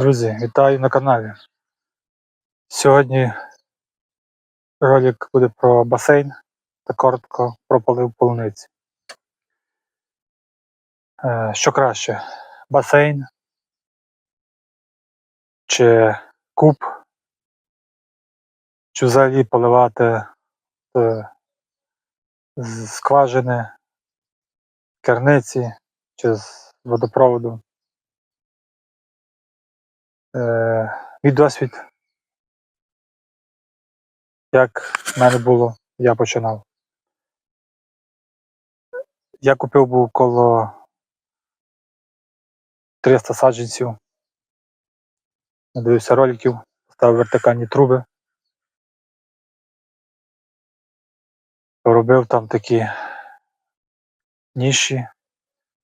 Друзі, вітаю на каналі. Сьогодні ролик буде про басейн та коротко про полив полуниці. Е, Що краще? Басейн чи куб, чи взагалі поливати е, з скважини, керниці чи з водопроводу. Е, Мій досвід як в мене було, я починав. Я купив був коло 300 саджанців, надивився роликів, ставив вертикальні труби, робив там такі ніші,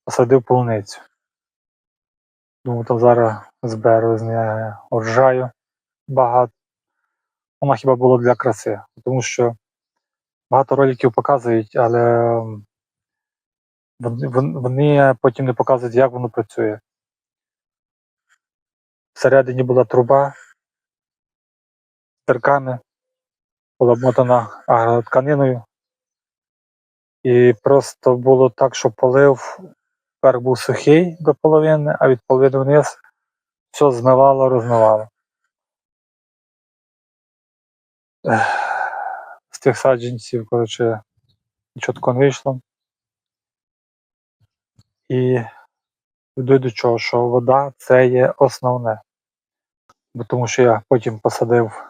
посадив полуницю. Думаю, там зараз з неї урожаю багато. Вона хіба було для краси, тому що багато роликів показують, але вони, потім не показують, як воно працює. Всередині була труба з дирками, була обмотана агротканиною. І просто було так, що полив верх був сухий до половини, а від половини вниз все змивало, розмивало. З тих саджанців, коротше, чітко не вийшло. І йду до чого, що вода це є основне. Бо тому що я потім посадив,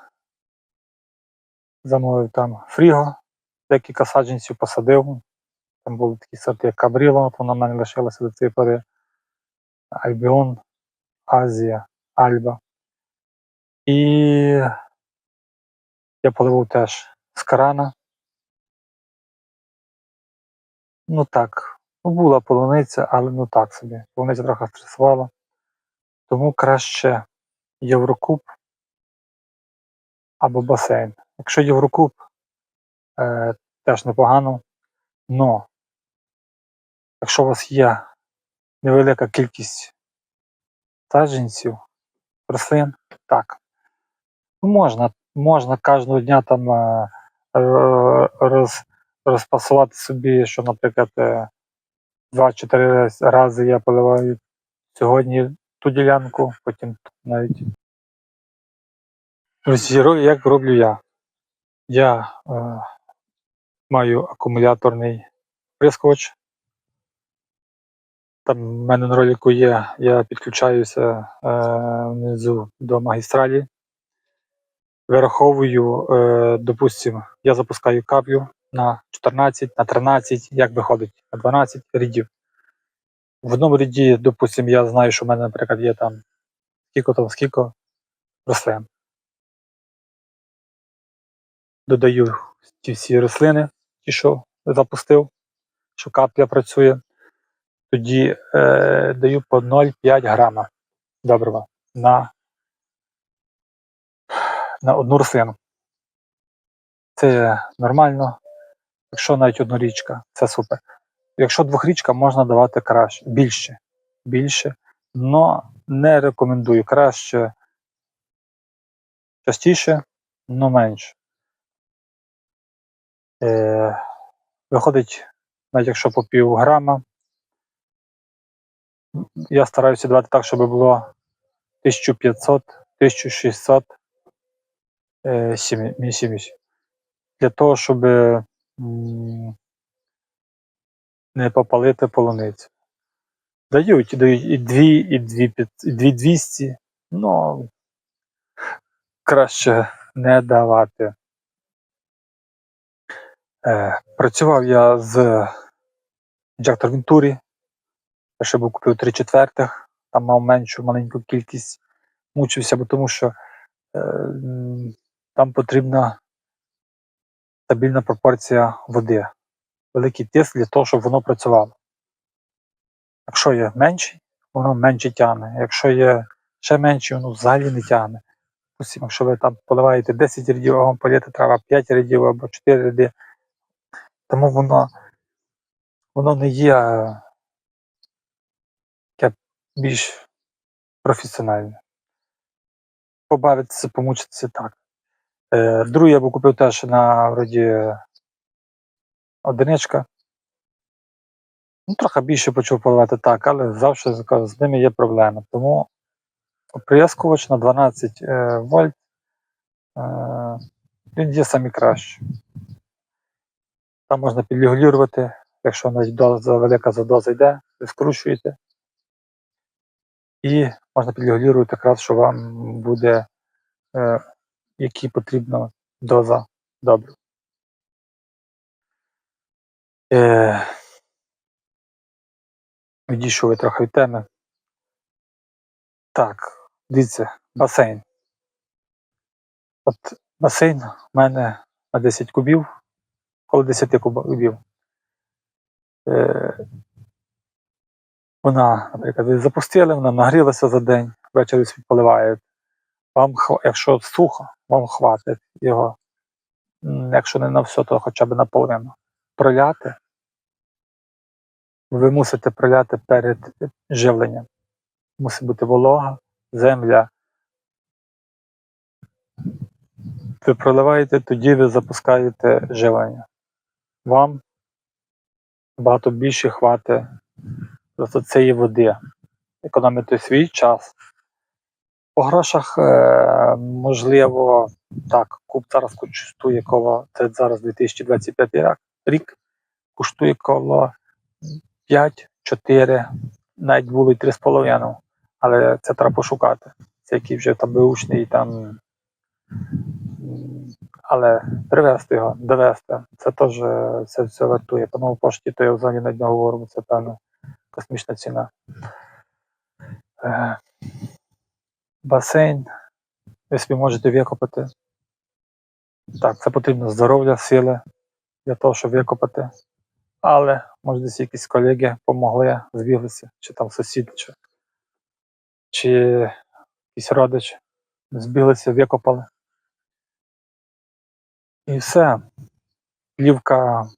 замовив там фріго, декілька саджанців посадив. Там були такі сорти, як Кабріло, вона в мене лишилася до цієї пори. Альбіон, Азія, Альба. І я поливав теж з крана. Ну так, ну була полуниця, але ну так собі. Полуниця трохи стресувала. Тому краще Єврокуб або басейн. Якщо Єврокуб, е, теж непогано. Но якщо у вас є невелика кількість саджанців, рослин, так. Ну, можна, можна кожного дня там е, е, роз, розпасувати собі, що, наприклад, е, 2-4 рази я поливаю сьогодні ту ділянку, потім навіть. Як роблю я. Я е, маю акумуляторний прискоч. Там в мене на ролику є, я підключаюся е, внизу до магістралі. Вираховую, е, допустим, я запускаю каплю на 14, на 13, як виходить, на 12 рядів. В одному ряді, допустим, я знаю, що в мене, наприклад, є там скільки там, скільки рослин. Додаю ті всі рослини, ті, що запустив, що капля працює. Тоді е, даю по 0,5 грама добрива на, на одну рослину. Це нормально. Якщо навіть однорічка, це супер. Якщо двохрічка, можна давати краще, більше. Більше. Но не рекомендую. Краще частіше, но менше. Е, виходить, навіть якщо по пів грама, я стараюся давати так, щоб було 1500-1600 е, сім'ї. сім'ї. Для того, щоб не попалити полуницю. Дають, дають і 2, і 2, і 2200, ну краще не давати. Е, працював я з Jack Venturi. Я ще був купив 3 четвертих, там мав меншу маленьку кількість. Мучився, бо тому що е, там потрібна стабільна пропорція води, великий тиск для того, щоб воно працювало. Якщо є менший, воно менше тягне. Якщо є ще менший, воно взагалі не тягне. Допустим, якщо ви там поливаєте 10 рядів, а вам політи треба 5 рядів або 4 ряди, тому воно, воно не є більш професіональне. побавитися, помучитися так. Е, другий я б купив теж на вроді одиничка. Ну, трохи більше почав поливати так, але завжди з ними є проблеми. Тому оприскувач на 12 е, вольт е, він є самі краще. Там можна підрегулювати, якщо навіть доза велика задоза йде, ви скручуєте. І можна підрегулювати якраз, що вам буде е, які потрібна доза добру. Е, відійшов трохи від теми. Так, дивіться, басейн. От басейн у мене на 10 кубів, коло 10 кубів. Е, вона, наприклад, запустили, вона нагрілася за день, ввечері собі поливаєте. Вам, якщо сухо, вам хватить його. Якщо не на все, то хоча б наполовину. Проляти. Ви мусите проляти перед живленням. Мусить бути волога, земля. Ви проливаєте, тоді ви запускаєте живлення. Вам багато більше хватить просто цієї води. Економити свій час. По грошах, е, можливо, так, куб зараз коштує коло, це зараз 2025 рік, коштує коло 5-4, навіть було і 3,5, але це треба пошукати. Це який вже там беушний, там, але привезти його, довезти, це теж е, це все вартує. По новій пошті, то я взагалі навіть не говорю, бо це певно космічна ціна. Е, басейн, ви собі можете викопати. Так, це потрібно здоров'я, сили для того, щоб викопати. Але може десь якісь колеги допомогли, збіглися, чи там сусід, чи, чи якийсь родич, збіглися, викопали. І все. Плівка.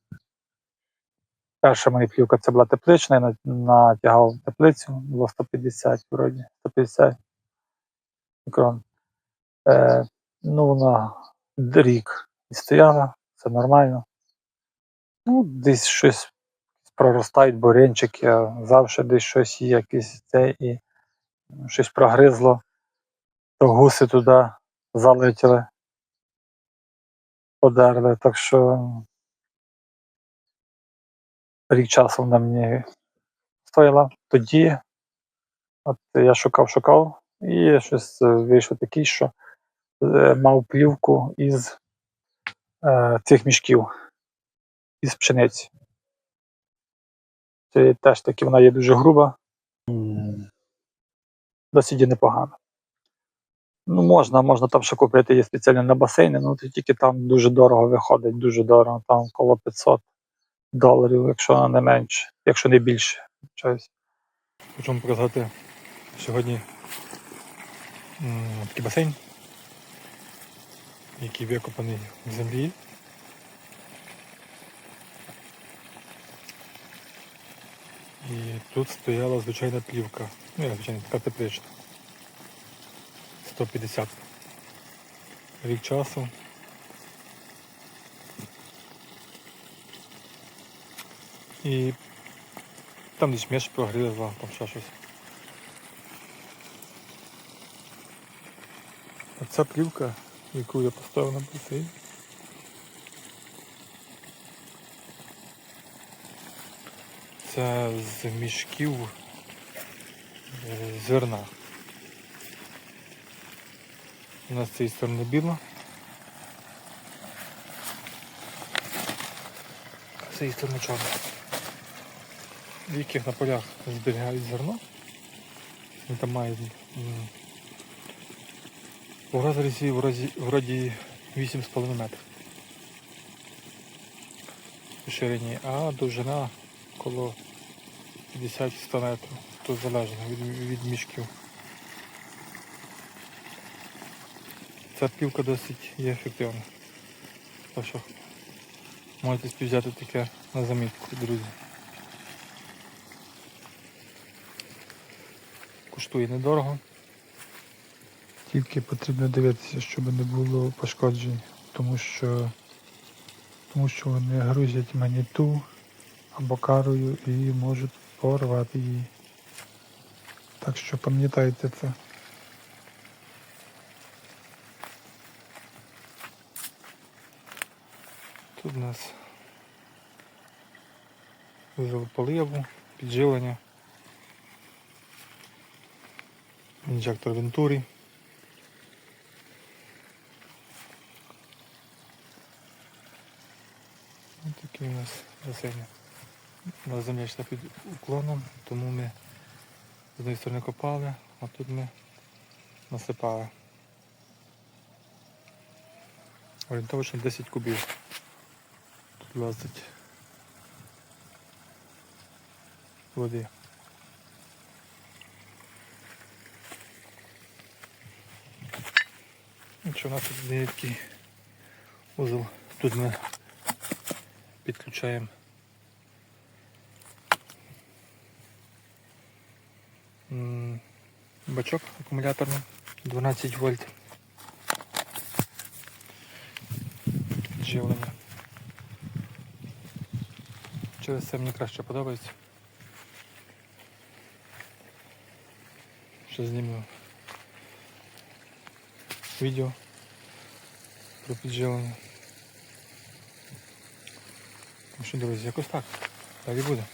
Перша моя плівка це була теплична, я натягав теплицю, було 150 вроді, 150 мікрон. Е, ну, вона рік і стояла, це нормально. Ну, десь щось проростають буренчики, завжди десь щось є, якесь це і щось прогризло, то гуси туди залетіли, подерли. Так що рік часу вона мені стояла. Тоді от я шукав, шукав, і щось е, вийшло такий, що е, мав плівку із е, цих мішків, із пшениці. Це теж таки вона є дуже груба. Досить є непогана. Ну, можна, можна там ще купити є спеціально на басейни, ну то тільки там дуже дорого виходить, дуже дорого, там коло 500 доларів, якщо не менше, якщо не більше. Хочу вам показати сьогодні такий басейн, який викопаний в землі. І тут стояла звичайна плівка. Ну, як звичайно, така теплична. 150 рік часу. І там десь між прогрізла, там ще щось. Оця плівка, яку я поставив на басейн. Це з мішків е, зерна. У нас з цієї сторони біло. А з цієї сторони чорно. В яких на полях зберігають зерно. Вони там мають у розрізі вроді, вроді 8,5 метрів по ширині, а довжина коло 50-100 метрів. Тут залежно від, від мішків. Ця плівка досить є ефективна. Так що можете собі взяти таке на замітку, друзі. Коштує недорого. Тільки потрібно дивитися, щоб не було пошкоджень, тому що, тому що вони грузять маніту або карою і можуть порвати її. Так що пам'ятайте це. Тут у нас вузол поливу, підживлення, інжектор Вентурі. Ось такі у нас басейни. У нас земля йшла під уклоном, тому ми з однієї сторони копали, а тут ми насипали. Орієнтовно 10 кубів. Тут влазить води. І що у нас тут є такий узол. Тут ми підключаємо бачок акумуляторний 12 вольт. Живлення. Через це мені краще подобається. Ще зніму відео про підживлення. Ну що, друзі, якось так. Так і буде.